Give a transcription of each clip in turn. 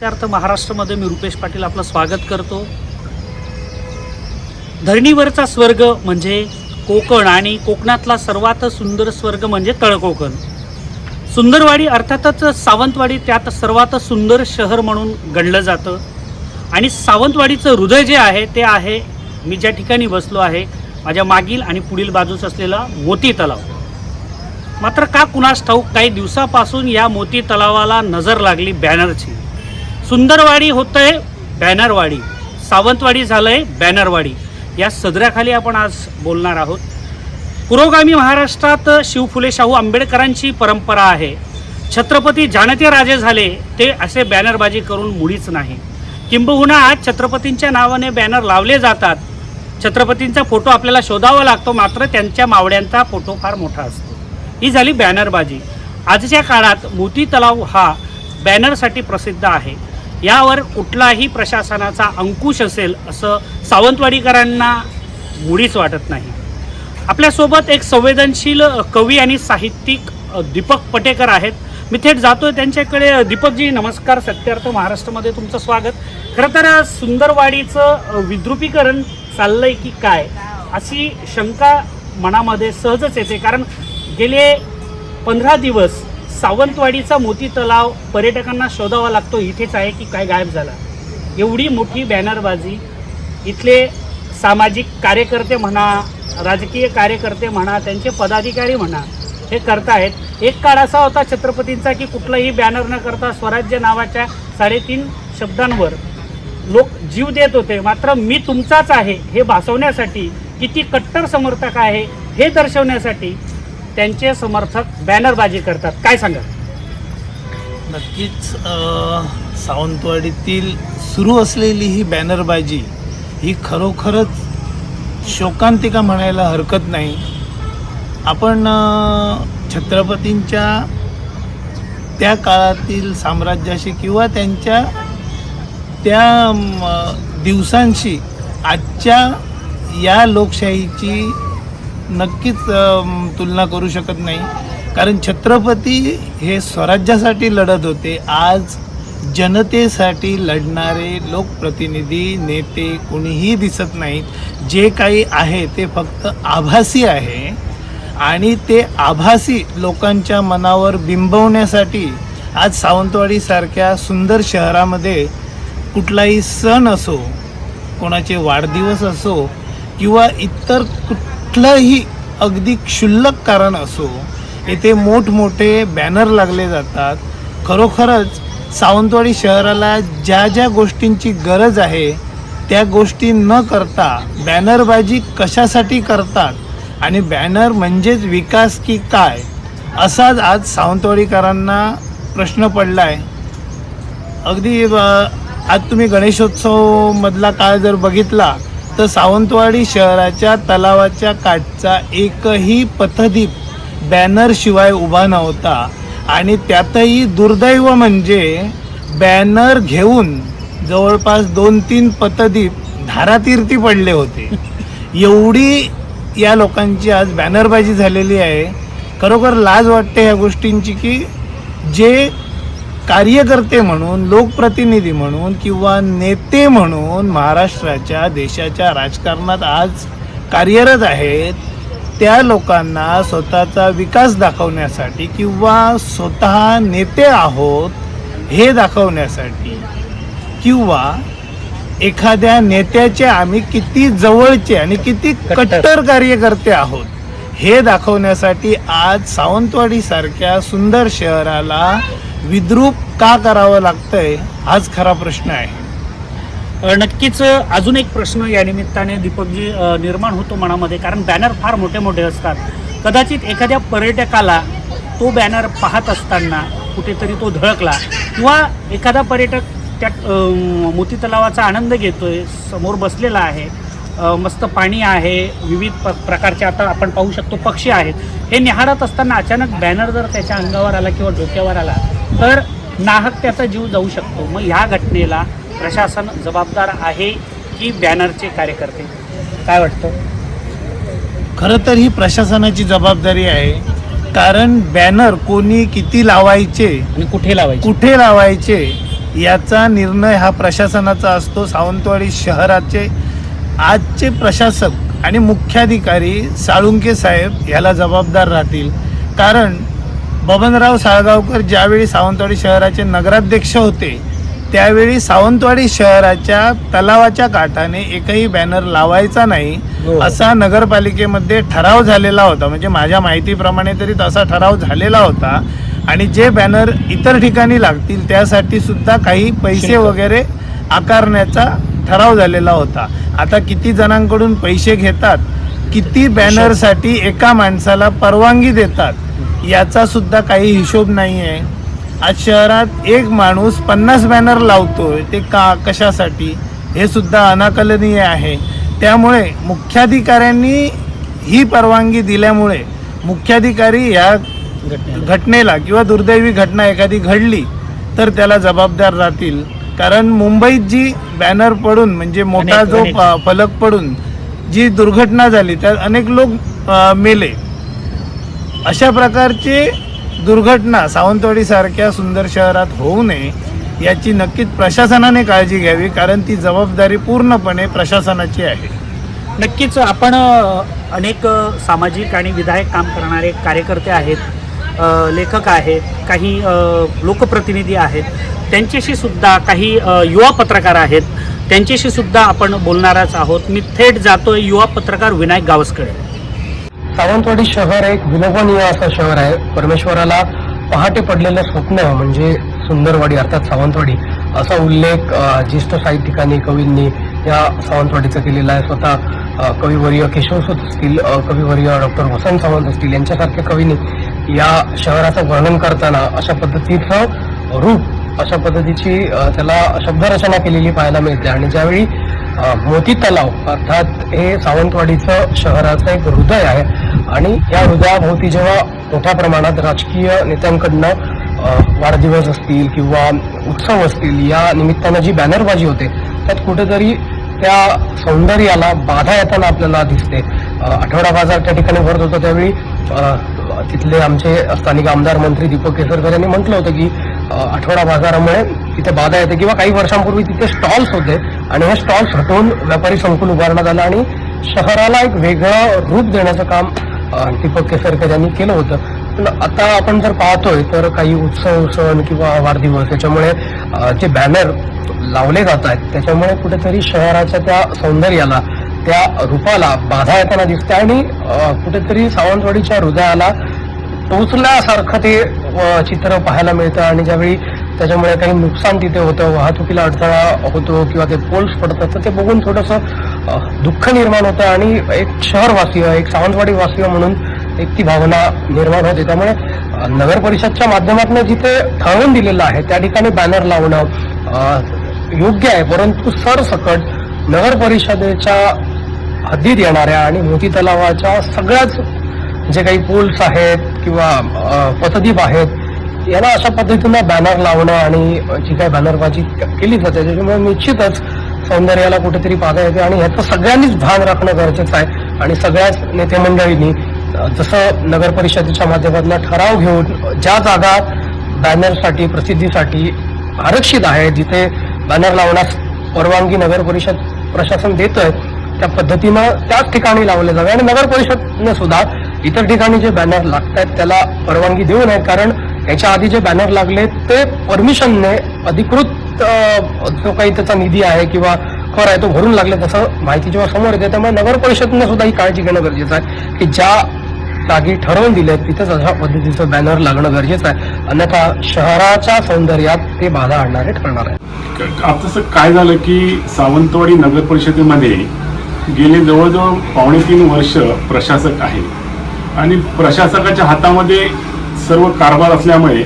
त्यार्थ महाराष्ट्रामध्ये मी रुपेश पाटील आपलं स्वागत करतो. धरणीवरचा स्वर्ग म्हणजे कोकण आणि कोकणातला सर्वात सुंदर स्वर्ग म्हणजे तळकोकण. सुंदरवाडी अर्थातच सावंतवाडी त्यात सर्वात सुंदर शहर म्हणून गणलं जातं. आणि सावंतवाडीचं हृदय जे आहे ते आहे मी ज्या ठिकाणी बसलो आहे माझ्या मागील आणि पुढील बाजूस असलेला मोती तलाव. मात्र का कुणास ठाऊक काही दिवसापासून या मोती तलावाला नजर लागली बॅनरची. सुंदरवाडी होतंय बॅनरवाडी. सावंतवाडी झालं आहे बॅनरवाडी. या सदऱ्याखाली आपण आज बोलणार आहोत. पुरोगामी महाराष्ट्रात शिवफुले शाहू आंबेडकरांची परंपरा आहे. छत्रपती जानते राजे झाले ते असे बॅनरबाजी करून मुळीच नाही. किंबहुना आज छत्रपतींच्या नावाने बॅनर लावले जातात. छत्रपतींचा फोटो आपल्याला शोधावा लागतो मात्र त्यांच्या मावड्यांचा फोटो फार मोठा असतो. ही झाली बॅनरबाजी. आजच्या काळात मोती तलाव हा बॅनरसाठी प्रसिद्ध आहे. यावर कुठलाही प्रशासनाचा अंकुश असेल असं सावंतवाडीकरांना मुळीच वाटत नाही. आपल्यासोबत एक संवेदनशील कवी आणि साहित्यिक दीपक पटेकर आहेत. मी थेट जातोय त्यांच्याकडे. दीपकजी नमस्कार. सत्यार्थ महाराष्ट्रामध्ये तुमचं स्वागत. खरं तर सुंदरवाडीचं विद्रुपीकरण चाललंय की काय? अशी शंका मनामध्ये सहजच येते. कारण गेले पंधरा दिवस सावंतवाडीचा मोती तलाव पर्यटकांना शोधावा लागतो. इथेच आहे की काय गायब झाला. एवढी मोठी बॅनरबाजी इथले सामाजिक कार्यकर्ते म्हणा राजकीय कार्यकर्ते म्हणा त्यांचे पदाधिकारी म्हणा हे करतायत एक काळ असा होता छत्रपतींचा की कुठलाही बॅनर न करता स्वराज्य नावाच्या साडेतीन शब्दांवर लोक जीव देत होते. मात्र मी तुमचाच आहे हे भासवण्यासाठी किती कट्टर समर्थक आहे हे दर्शवण्यासाठी त्यांचे समर्थक बॅनरबाजी करतात. काय सांगा नक्कीच सावंतवाडीतील सुरू असलेली ही बॅनरबाजी ही खरोखरच शोकांतिका म्हणायला हरकत नाही. आपण छत्रपतींच्या त्या काळातील साम्राज्याशी किंवा त्यांच्या त्या दिवसांशी आजच्या या लोकशाहीची नक्कीच तुलना करू शकत नाही. कारण छत्रपती हे स्वराज्यासाठी लढत होते. आज जनतेसाठी लढणारे लोकप्रतिनिधी नेते कोणीही दिसत नाहीत. जे काही आहे ते फक्त आभासी आहे. आणि ते आभासी लोकांच्या मनावर बिंबवण्यासाठी आज सावंतवाडीसारख्या सुंदर शहरामध्ये कुठलाही सण असो कोणाचे वाढदिवस असो किंवा इतर कुठलंही अगदी क्षुल्लक कारण असो येथे मोठमोठे बॅनर लागले जातात. खरोखरच सावंतवाडी शहराला ज्या ज्या गोष्टींची गरज आहे त्या गोष्टी न करता बॅनरबाजी कशासाठी करतात आणि बॅनर म्हणजेच विकास की काय असाच आज सावंतवाडीकरांना प्रश्न पडला आहे अगदी आज तुम्ही गणेशोत्सवमधला काळ जर बघितला तर सावंतवाडी शहराच्या तलावाच्या काठचा एकही पथदीप बॅनरशिवाय उभा नव्हता. आणि त्यातही दुर्दैव म्हणजे बॅनर घेऊन जवळपास दोन तीन पथदीप धारातीर्थी पडले होते. एवढी या लोकांची आज बॅनरबाजी झालेली आहे. खरोखर लाज वाटते ह्या गोष्टींची की जे कार्यकर्ते म्हणून लोकप्रतिनिधी म्हणून किंवा नेते म्हणून महाराष्ट्राच्या देशाच्या राजकारणात आज कार्यरत आहेत त्या लोकांना स्वतःचा विकास दाखवण्यासाठी किंवा स्वतः नेते आहोत हे दाखवण्यासाठी किंवा एखाद्या नेत्याचे आम्ही किती जवळचे आणि किती कट्टर. कार्यकर्ते आहोत हे दाखवण्यासाठी आज सावंतवाडी सारख्या सुंदर शहराला विद्रूप का करावं लागतंय हाच खरा प्रश्न आहे. नक्कीच अजून एक प्रश्न या निमित्ताने दीपकजी निर्माण होतो मनामध्ये कारण बॅनर फार मोठे मोठे असतात. कदाचित एखाद्या पर्यटकाला तो बॅनर पाहत असताना कुठेतरी तो धडकला किंवा एखादा पर्यटक त्या मोती तलावाचा आनंद घेतोय समोर बसलेला आहे मस्त पाणी आहे विविध प प्रकारचे आता आपण पाहू शकतो पक्षी आहेत. हे निहाळत असताना अचानक बॅनर जर त्याच्या अंगावर आला किंवा डोक्यावर आला तर नाहक त्याचा जीव जाऊ शकतो. मग ह्या घटनेला प्रशासन जबाबदार आहे की बॅनरचे कार्यकर्ते? काय वाटतं? खरं तर ही प्रशासनाची जबाबदारी आहे. कारण बॅनर कोणी किती लावायचे आणि कुठे लावायचे? कुठे लावायचे याचा निर्णय हा प्रशासनाचा असतो. सावंतवाडी शहराचे आजचे प्रशासक आणि मुख्याधिकारी साळुंके साहेब याला जबाबदार राहतील. कारण बबनराव साळगावकर ज्यावेळी सावंतवाडी शहराचे नगराध्यक्ष होते त्यावेळी सावंतवाडी शहराच्या तलावाच्या काठाने एकही बॅनर लावायचा नाही हो. असा नगरपालिकेमध्ये ठराव झालेला होता म्हणजे माझ्या माहितीप्रमाणे तरी तसा ठराव झालेला होता आणि जे बॅनर इतर ठिकाणी लागतील त्यासाठी सुद्धा काही पैसे. वगैरे आकारण्याचा ठराव झालेला होता आता किती जणांकडून पैसे घेतात किती बॅनरसाठी एका माणसाला परवानगी देतात याचा सुद्धा काही हिशोब नाही आहे आज शहरात एक माणूस पन्नास बॅनर लावतोय ते का कशासाठी? हे सुद्धा अनाकलनीय आहे. त्यामुळे मुख्याधिकाऱ्यांनी ही परवानगी दिल्यामुळे मुख्याधिकारी या घटनेला किंवा दुर्दैवी घटना एखादी घडली तर त्याला जबाबदार राहतील. कारण मुंबईत जी बॅनर पडून म्हणजे मोठा जो फलक पडून जी दुर्घटना झाली त्यात अनेक लोक मेले. अशा प्रकारची दुर्घटना सावंतवाडीसारख्या सुंदर शहरात होऊ नये याची नक्कीच प्रशासनाने काळजी घ्यावी कारण ती जबाबदारी पूर्णपणे प्रशासनाची आहे. नक्कीच आपण अनेक सामाजिक आणि विधायक काम करणारे कार्यकर्ते आहेत लेखक आहेत काही लोकप्रतिनिधी आहेत त्यांच्याशी सुद्धा काही युवा पत्रकार आहेत त्यांच्याशी सुद्धा आपण बोलणारच आहोत. मी थेट जातोय युवा पत्रकार विनायक गावसकडे सावंतवाडी शहर एक विलोभनीय असं शहर आहे. परमेश्वराला पहाटे पडलेलं स्वप्न म्हणजे सुंदरवाडी अर्थात सावंतवाडी असा उल्लेख ज्येष्ठ साहित्यिकांनी कवींनी या सावंतवाडीचा केलेला आहे. स्वतः कविवर्य केशवसुत असतील कविवर्य डॉक्टर वसंत सावंत असतील यांच्यासारख्या कवींनी या शहराचं वर्णन करताना अशा पद्धतीचं रूप अशा पद्धतीची त्याला शब्दरचना केलेली पाहायला मिळते. आणि ज्यावेळी मोती तलाव अर्थात हे सावंतवाडीचं शहराचं एक हृदय आहे. आणि या हृदयाभोवती जेव्हा मोठ्या प्रमाणात राजकीय नेत्यांकडनं वाढदिवस असतील किंवा उत्सव असतील या निमित्तानं जी बॅनरबाजी होते त्यात कुठेतरी त्या सौंदर्याला बाधा येताना आपल्याला दिसते. आठवडा बाजार त्या ठिकाणी भरत होता त्यावेळी तिथले आमचे स्थानिक आमदार मंत्री दीपक केसरकर यांनी म्हटलं होतं की आठवडा बाजारामुळे तिथे बाधा येते किंवा काही वर्षांपूर्वी तिथे स्टॉल्स होते. आणि हे स्टॉल्स हटवून व्यापारी संकुल उभारण्यात आलं आणि शहराला एक वेगळं रूप देण्याचं काम दीपक केसरकर यांनी केलं होतं. पण आता आपण जर पाहतोय तर काही उत्सव सण किंवा वाढदिवस याच्यामुळे जे बॅनर लावले जात आहेत त्याच्यामुळे कुठेतरी शहराच्या त्या सौंदर्याला त्या रूपाला बाधा येताना दिसते आणि कुठेतरी सावंतवाडीच्या हृदयाला टोचल्यासारखं ते चित्र पाहायला मिळतं आणि ज्यावेळी त्याच्यामुळे काही नुकसान तिथे होतं वाहतुकीला अडथळा होतो किंवा ते पोल्स पडतात तर ते बघून थोडंसं दुःख निर्माण होतं आणि एक शहरवासीय एक सावंतवाडी वासीय म्हणून एक ती भावना निर्माण होते. त्यामुळे नगर परिषदच्या माध्यमातून जिथे ठरवून दिलेलं आहे त्या ठिकाणी बॅनर लावणं योग्य आहे. परंतु सरसकट नगर परिषदेच्या हद्दीत येणाऱ्या आणि मोती तलावाच्या सगळ्याच जे काही पूल्स आहेत किंवा पथदीप आहेत याला अशा पद्धतीनं बॅनर लावणं आणि जी काही बॅनरबाजी केली जाते त्याच्यामुळे निश्चितच सौंदर्याला कुठेतरी बाधा येते आणि ह्याचं सगळ्यांनीच भान राखणं गरजेचं आहे. आणि सगळ्याच नेते मंडळींनी जसं नगर परिषदेच्या माध्यमातून ठराव घेऊन ज्या जागा बॅनरसाठी प्रसिद्धीसाठी आरक्षित आहे जिथे बॅनर लावण्यास परवानगी नगर परिषद प्रशासन देतोय त्या पद्धतीनं त्याच ठिकाणी लावले जावे. आणि नगर परिषदने सुद्धा इतर ठिकाणी जे बॅनर लागत आहेत त्याला परवानगी देऊ नये कारण याच्या आधी जे बॅनर लागले ते परमिशनने अधिकृत जो काही त्याचा निधी आहे किंवा खर आहे तो भरून लागले तसं माहिती जेव्हा समोर येते त्यामुळे नगर परिषदेने सुद्धा ही काळजी घेणं गरजेचं आहे की ज्या जागी ठरवून दिले तिथेच अशा पद्धतीचं बॅनर लागणं गरजेचं आहे. अन्यथा शहराच्या सौंदर्यात ते बाधा आणणारे ठरणार आहे आता तसं काय झालं की सावंतवाडी नगर परिषदेमध्ये गेले जवळजवळ पावणे तीन वर्ष प्रशासक आहे आणि प्रशासकाच्या हातामध्ये सर्व कारभार असल्यामुळे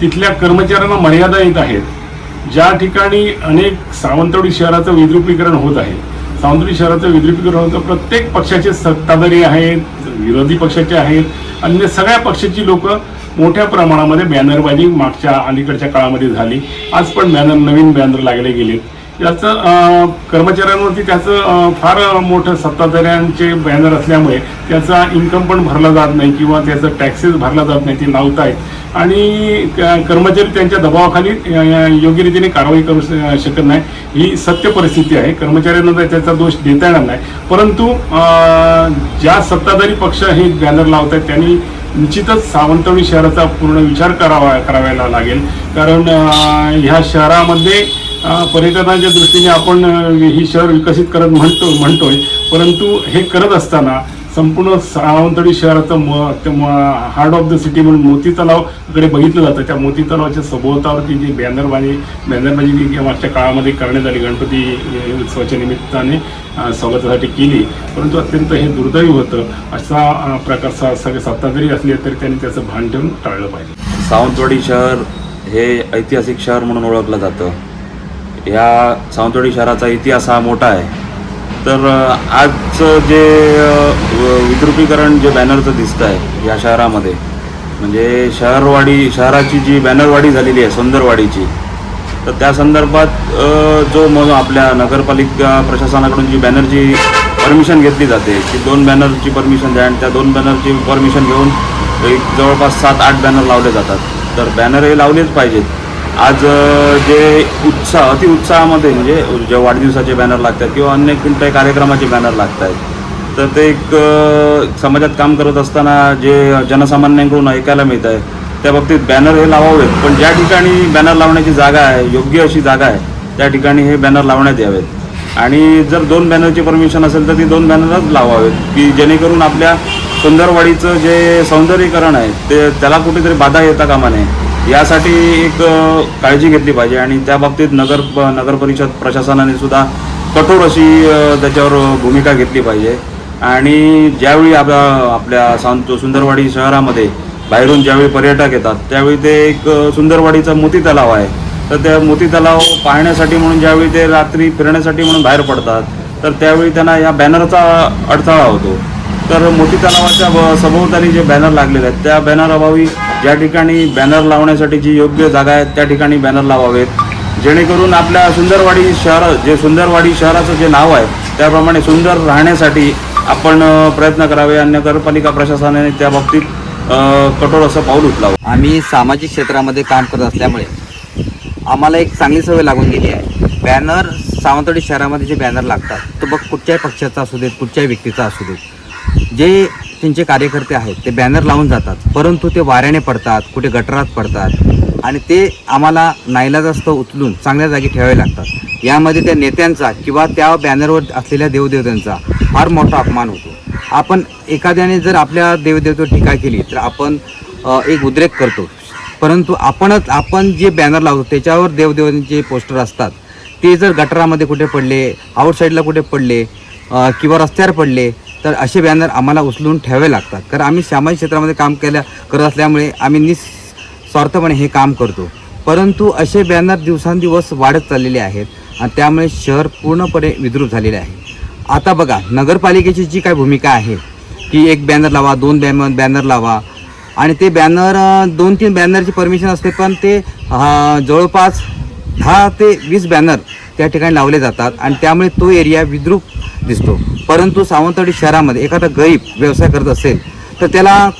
तिथल्या कर्मचाऱ्यांना मर्यादा येत आहेत. ज्या ठिकाणी अनेक सावंतवाडी शहराचं विद्रुपीकरण होत आहे. सावंतवाडी शहराचं विद्रुपीकरण होतं. प्रत्येक पक्षाचे सत्ताधारी आहेत विरोधी पक्षाचे आहेत अन्य सगळ्या पक्षाची लोक मोठ्या प्रमाणामध्ये बॅनरबाजी मागच्या अलीकडच्या काळामध्ये झाली. आज पण बॅनर नवीन बॅनर लागले गेलेत. याचं कर्मचाऱ्यांवरती त्याचं फार मोठं सत्ताधाऱ्यांचे बॅनर असल्यामुळे त्याचा इन्कम पण भरला जात नाही किंवा त्याचं टॅक्सेस भरला जात नाही ते लावतायत. आणि क- कर्मचारी त्यांच्या दबावाखाली योग्य रीतीने कारवाई करू शकत नाही. ही सत्य परिस्थिती आहे. कर्मचाऱ्यांना तर त्याचा दोष देता येणार नाही. परंतु ज्या सत्ताधारी पक्ष हे बॅनर लावत आहेत त्यांनी निश्चितच सावंतवाडी शहराचा पूर्ण विचार करावा करावायला लागेल. कारण ह्या शहरामध्ये पर्यटनाच्या दृष्टीने आपण ही शहर विकसित करत म्हणतो म्हणतोय. परंतु हे करत असताना संपूर्ण सावंतवाडी शहराचं म हार्ड ऑफ द सिटी म्हणून मोती तलावकडे बघितलं जातं. त्या मोती तलावाच्या सभोवतावरती जी बॅनरबाजी बॅनरबाजी जी मागच्या काळामध्ये करण्यात आली गणपती उत्सवाच्या निमित्ताने स्वागतासाठी केली. परंतु अत्यंत हे दुर्दैवी होतं. असा प्रकारचा सगळे सत्ता जरी असले तरी त्यांनी त्याचं भान ठेवून टाळलं पाहिजे. सावंतवाडी शहर हे ऐतिहासिक शहर म्हणून ओळखलं जातं. या सावंतवाडी शहराचा इतिहास हा मोठा आहे. तर आजचं जे विद्रुपीकरण जे बॅनरचं दिसतं आहे या शहरामध्ये म्हणजे शहरवाडी शहराची जी बॅनरवाडी झालेली आहे सुंदरवाडीची तर त्या संदर्भात जो मग आपल्या नगरपालिका प्रशासनाकडून जी बॅनरची परमिशन घेतली जाते ती दोन बॅनरची परमिशन द्या आणि त्या दोन बॅनरची परमिशन घेऊन एक जवळपास सात आठ बॅनर लावले जातात. तर बॅनर हे लावलेच पाहिजेत. आज जे उत्साह अति उत्साहामध्ये म्हणजे जे वाढदिवसाचे बॅनर लागतात किंवा अन्य कोणत्याही कार्यक्रमाचे बॅनर लागत आहेत तर ते एक समाजात काम करत असताना जे जनसामान्यांकडून ऐकायला मिळत आहे त्या बाबतीत बॅनर हे लावावेत. पण ज्या ठिकाणी बॅनर लावण्याची जागा आहे योग्य अशी जागा आहे त्या ठिकाणी हे बॅनर लावण्यात यावेत. आणि जर दोन बॅनरची परमिशन असेल तर ती दोन बॅनरच लावावेत की जेणेकरून आपल्या सुंदरवाडीचं जे सौंदर्यीकरण आहे ते त्याला कुठेतरी बाधा येता कामा नये. यासाठी एक काळजी घेतली पाहिजे आणि त्या बाबतीत नगर नगर परिषद प्रशासनाने सुद्धा कठोर अशी त्याच्यावर भूमिका घेतली पाहिजे. आणि ज्यावेळी आपल्या आपल्या सांत सुंदरवाडी शहरामध्ये बाहेरून ज्यावेळी पर्यटक येतात त्यावेळी ते एक सुंदरवाडीचा मोती तलाव आहे. तर त्या मोती तलाव पाहण्यासाठी म्हणून ज्यावेळी ते रात्री फिरण्यासाठी म्हणून बाहेर पडतात तर त्यावेळी त्यांना या बॅनरचा अडथळा होतो. तर मोती तलावाच्या सभोवताली जे बॅनर लागलेले आहेत त्या बॅनर अभावी ज्या ठिकाणी बॅनर लावण्यासाठी जी योग्य जागा आहेत त्या ठिकाणी बॅनर लावावेत. जेणेकरून आपल्या सुंदरवाडी शहर जे सुंदरवाडी शहराचं जे नाव आहे त्याप्रमाणे सुंदर राहण्यासाठी आपण प्रयत्न करावे. आणि नगरपालिका प्रशासनाने त्या बाबतीत कठोर असं पाऊल उचलावं. आम्ही सामाजिक क्षेत्रामध्ये काम करत असल्यामुळे आम्हाला एक चांगली सवय लागून गेली आहे. बॅनर सावंतवाडी शहरामध्ये जे बॅनर लागतात तो बघ कुठच्याही पक्षाचा असू देत कुठच्याही व्यक्तीचा असू देत जे त्यांचे कार्यकर्ते आहेत ते बॅनर लावून जातात. परंतु ते वाऱ्याने पडतात कुठे गटारात पडतात आणि ते आम्हाला नाईलाजास्त उचलून चांगल्या जागी ठेवावे लागतात. यामध्ये त्या नेत्यांचा किंवा त्या बॅनरवर असलेल्या देवदेवतांचा फार मोठा अपमान होतो. आपण एखाद्याने जर आपल्या देवदेवतेवर टीका केली तर आपण एक उद्रेक करतो. परंतु आपणच आपण जे बॅनर लावतो त्याच्यावर देवदेवांचे पोस्टर असतात. ते जर गटारामध्ये कुठे पडले आउटसाईडला कुठे पडले किंवा रस्त्यावर पडले तर असे बॅनर आम्हाला उचलून ठेवावे लागतात. कारण आम्ही सामाजिक क्षेत्रामध्ये काम केल्या करत असल्यामुळे आम्ही निस्वार्थपणे हे काम करतो. परंतु असे बॅनर दिवसांदिवस वाढत चाललेले आहेत आणि त्यामुळे शहर पूर्णपणे विद्रूप झालेले आहे. आता बघा नगरपालिकेची जी काय भूमिका आहे की एक बॅनर लावा दोन बॅन बॅनर लावा आणि ते बॅनर दोन तीन बॅनरची परमिशन असते पण ते जवळपास दहा ते वीस बॅनर त्या ठिकाणी लावले जातात आणि त्यामुळे तो एरिया विद्रूप दिसतो. परंतु सावंतवाडी शहरामध्ये एखादा गरीब व्यवसाय करत असेल तर त्याला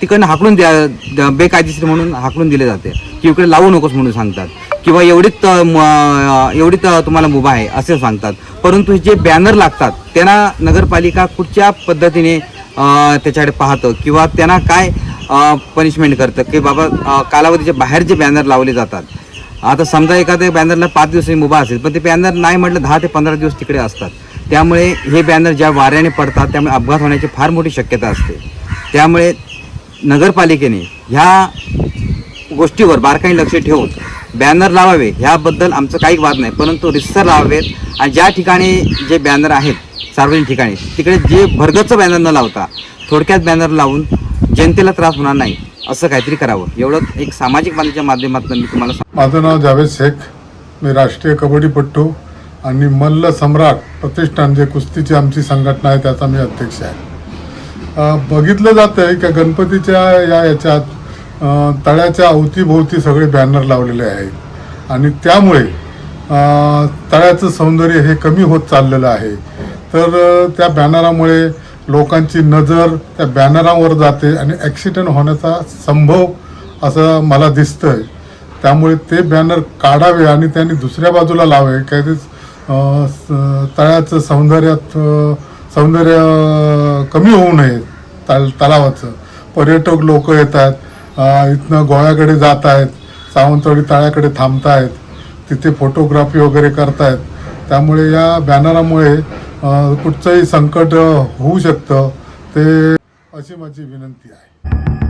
तिकडनं हाकलून द्या बेकायदेशीर म्हणून हाकलून दिले जाते. की इकडे लावू नकोस म्हणून सांगतात. किंवा एवढीच एवढीच तुम्हाला मुभा आहे असे सांगतात. परंतु जे बॅनर लागतात त्यांना नगरपालिका कुठच्या पद्धतीने त्याच्याकडे पाहतं? किंवा त्यांना काय पनिशमेंट करतं? की बाबा कालावधीच्या बाहेर जे बॅनर लावले जातात आता समजा एखाद्या बॅनरला पाच दिवस मुभा असेल पण ते बॅनर नाही म्हटलं दहा ते पंधरा दिवस तिकडे असतात. त्यामुळे हे बॅनर ज्या वाऱ्याने पडतात त्यामुळे अपघात होण्याची फार मोठी शक्यता असते. त्यामुळे नगरपालिकेने ह्या गोष्टीवर बारकाई लक्ष ठेवून बॅनर लावावे ह्याबद्दल आमचं काही वाद नाही परंतु रिस्सर लावावेत आणि ज्या ठिकाणी जे बॅनर आहेत सार्वजनिक ठिकाणी तिकडे जे भरगतचं बॅनर न लावता थोडक्यात बॅनर लावून जनतेला त्रास होणार नाही. असं काहीतरी करावं. एवढं एक सामाजिक बांधीच्या माध्यमातून मी तुम्हाला माझं नाव जावेद शेख. मी राष्ट्रीय कबड्डीपट्टू आणि मल्ल सम्राट प्रतिष्ठान जे कुस्तीची आमची संघटना आहे त्याचा मी अध्यक्ष आहे. अ, बघितलं जातं आहे की गणपतीच्या या याच्यात अ, तळ्याच्या अवतीभोवती सगळे बॅनर लावलेले आहेत. आणि त्यामुळे अ, तळ्याचं सौंदर्य हे कमी होत चाललेलं आहे. तर अ, त्या बॅनरामुळे लोकांची नजर त्या बॅनरावर जाते आणि ॲक्सिडेंट होण्याचा संभव असं मला दिसतंय. त्यामुळे ते बॅनर काढावे आणि त्यांनी दुसऱ्या बाजूला लावे काहीतरी तळ्याचं सौंदर्यात सौंदर्य कमी होऊ नये तल तलावाचं. पर्यटक लोक येत आहेत इथनं गोव्याकडे जात आहेत सावंतवाडी तळ्याकडे थांबत आहेत तिथे फोटोग्राफी वगैरे करतायत. त्यामुळे या बॅनरामुळे कुठचंही संकट होऊ शकतं ते अशी माझी विनंती आहे.